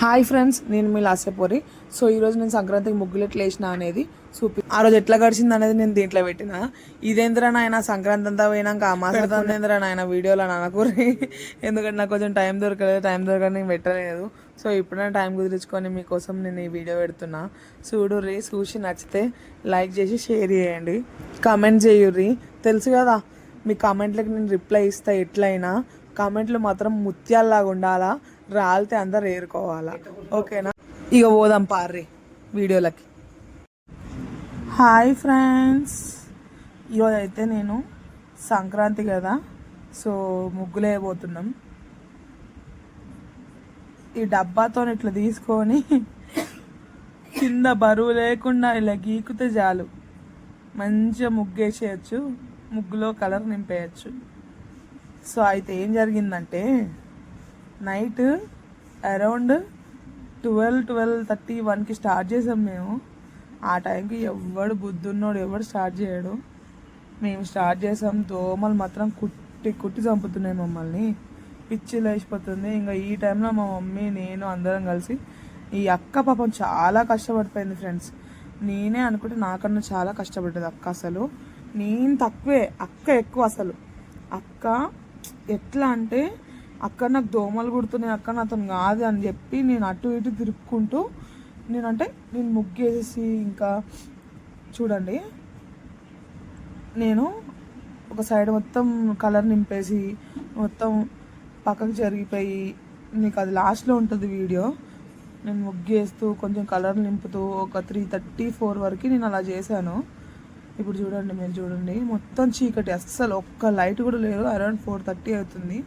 Hi friends నేను మీ లాసేపోరి so ఈరోజు నేను సంక్రాంతికి ముగ్గులు ఎట్లా వేసిన అనేది చూపి ఆ రోజు ఎట్లా గడిచింది అనేది నేను దీంట్లో పెట్టిన. ఇదేంద్రా నాయన సంక్రాంతి అంతా పోయినాక అమాసేంద్రా నాయన వీడియోలో నాన్నకూరి ఎందుకంటే నాకు కొంచెం టైం దొరకలేదు టైం దొరకని నేను పెట్టలేదు. సో ఇప్పుడైనా టైం కుదిరించుకొని మీకోసం నేను ఈ వీడియో పెడుతున్నా. చూడుర్రి చూసి నచ్చితే లైక్ చేసి షేర్ చేయండి. కామెంట్ చేయుర్రి. తెలుసు కదా మీ కామెంట్లకు నేను రిప్లై ఇస్తా ఎట్లయినా. కామెంట్లు మాత్రం ముత్యాల్లాగా ఉండాలా. రాలితే అందరు ఏరుకోవాలా. ఓకేనా? ఇక పోదాం పార్రి వీడియోలకి. Hi friends. ఈరోజు అయితే నేను సంక్రాంతి కదా సో ముగ్గులు వేయబోతున్నాం ఈ డబ్బాతో ఇట్లా తీసుకొని కింద బరువు లేకుండా ఇలా గీకుతే చాలు. మంచిగా ముగ్గేసేయచ్చు ముగ్గులో కలర్ నింపేయచ్చు. సో అయితే ఏం జరిగిందంటే night around twelve twelve thirty వన్కి స్టార్ట్ చేసాం మేము. ఆ టైంకి ఎవడు బుద్ధున్నోడు ఎవడు స్టార్ట్ చేయడు. మేము స్టార్ట్ చేసాం దోమలు మాత్రం కుట్టి కుట్టి చంపుతున్నాయి మమ్మల్ని. పిచ్చి లేచిపోతుంది. ఇంకా ఈ టైంలో మా మమ్మీ నేను అందరం కలిసి ఈ అక్క పాపం చాలా కష్టపడిపోయింది ఫ్రెండ్స్. నేనే అనుకుంటే నాకన్నా చాలా కష్టపడ్డది అక్క అసలు. నేను తక్కువే అక్క ఎక్కువ అసలు. అక్క ఎట్లా అంటే అక్కడ నాకు దోమలు కుడుతున్నాయి అక్కడ అతను కాదు అని చెప్పి నేను అటు ఇటు తిరుక్కుంటూ నేనంటే నేను ముగ్గేసి ఇంకా చూడండి నేను ఒక సైడ్ మొత్తం కలర్ నింపేసి మొత్తం పక్కకు జరిగిపోయి నీకు అది లాస్ట్లో ఉంటుంది వీడియో నేను ముగ్గేస్తూ కొంచెం కలర్ నింపుతూ ఒక త్రీ థర్టీ ఫోర్ వరకు నేను అలా చేశాను. ఇప్పుడు చూడండి మీరు చూడండి మొత్తం చీకటి అస్సలు ఒక్క లైట్ కూడా లేదు అరౌండ్ ఫోర్ థర్టీ అవుతుంది.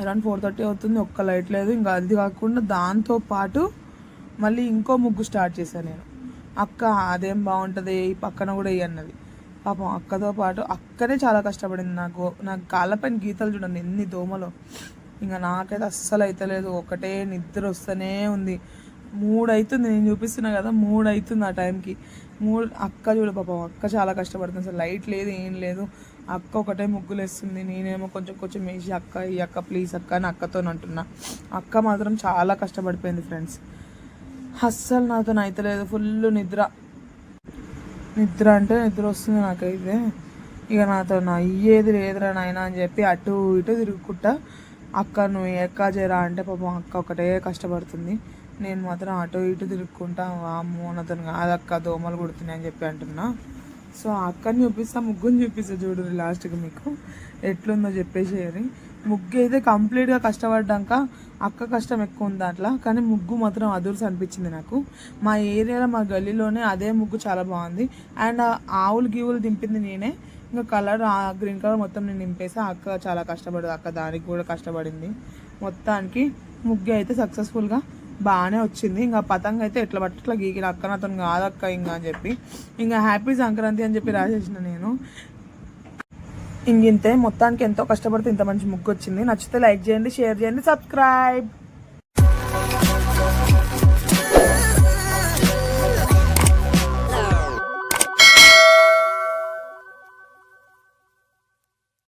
అరౌండ్ ఫోర్ థర్టీ అవుతుంది ఒక్క లైట్ లేదు. ఇంకా అది కాకుండా దాంతో పాటు మళ్ళీ ఇంకో ముగ్గు స్టార్ట్ చేశాను నేను. అక్క అదేం బాగుంటుంది? ఈ పక్కన కూడా ఇవి అన్నది. పాపం అక్కతో పాటు అక్కనే చాలా కష్టపడింది నాకు. నాకు కాళ్ళపైన గీతలు చూడండి ఎన్ని దోమలు. ఇంకా నాకైతే అస్సలు అయితలేదు. ఒకటే నిద్ర వస్తూనే ఉంది. మూడు అవుతుంది నేను చూపిస్తున్నా కదా మూడు అవుతుంది ఆ టైంకి. మూడు అక్క చూడు పాపం అక్క చాలా కష్టపడుతుంది అసలు. లైట్ లేదు ఏం లేదు. అక్క ఒకటే ముగ్గులు వేస్తుంది నేనేమో కొంచెం కొంచెం వేసి అక్క ఈ అక్క ప్లీజ్ అక్క అని అక్కతో అంటున్నా. అక్క మాత్రం చాలా కష్టపడిపోయింది ఫ్రెండ్స్ అస్సలు నాతో అయితలేదు. ఫుల్ నిద్ర. నిద్ర అంటే నిద్ర వస్తుంది నాకైతే. ఇక నాతో నా అయ్యేది లేదురా నాయన అని చెప్పి అటు ఇటు తిరుగుకుంటా. అక్క నువ్వు ఎక్క చేరా అంటే పాపం అక్క ఒకటే కష్టపడుతుంది. నేను మాత్రం అటు ఇటు తిరుక్కుంటా అమ్మో అతను కాదక్క దోమలు కుడుతున్నాయి అని చెప్పి అంటున్నా. సో అక్కని చూపిస్తా ముగ్గుని చూపిస్తా చూడు లాస్ట్కి మీకు. ఎట్లుందో చెప్పేసేయరి ముగ్గు అయితే కంప్లీట్గా కష్టపడ్డాక అక్క కష్టం ఎక్కువ ఉంది దాంట్లో కానీ ముగ్గు మాత్రం అదుర్స్ అనిపించింది నాకు. మా ఏరియాలో మా గల్లీలోనే అదే ముగ్గు చాలా బాగుంది. అండ్ ఆవులు గీవులు దింపింది నేనే. ఇంకా కలర్ ఆ గ్రీన్ కలర్ మొత్తం నేను నింపేసా అక్క చాలా కష్టపడదు అక్క దానికి కూడా కష్టపడింది. మొత్తానికి ముగ్గు అయితే సక్సెస్ఫుల్గా బాగానే వచ్చింది. ఇంకా పతంగ అయితే ఎట్లా పట్టి ఇట్లా గీకిన అక్క నాతో కాదక్క ఇంకా అని చెప్పి. ఇంకా హ్యాపీ సంక్రాంతి అని చెప్పి రాసేసిన నేను. ఇంతే మొత్తానికి ఎంతో కష్టపడితే ఇంత మంచి ముగ్గు వచ్చింది. నచ్చితే లైక్ చేయండి షేర్ చేయండి సబ్స్క్రైబ్.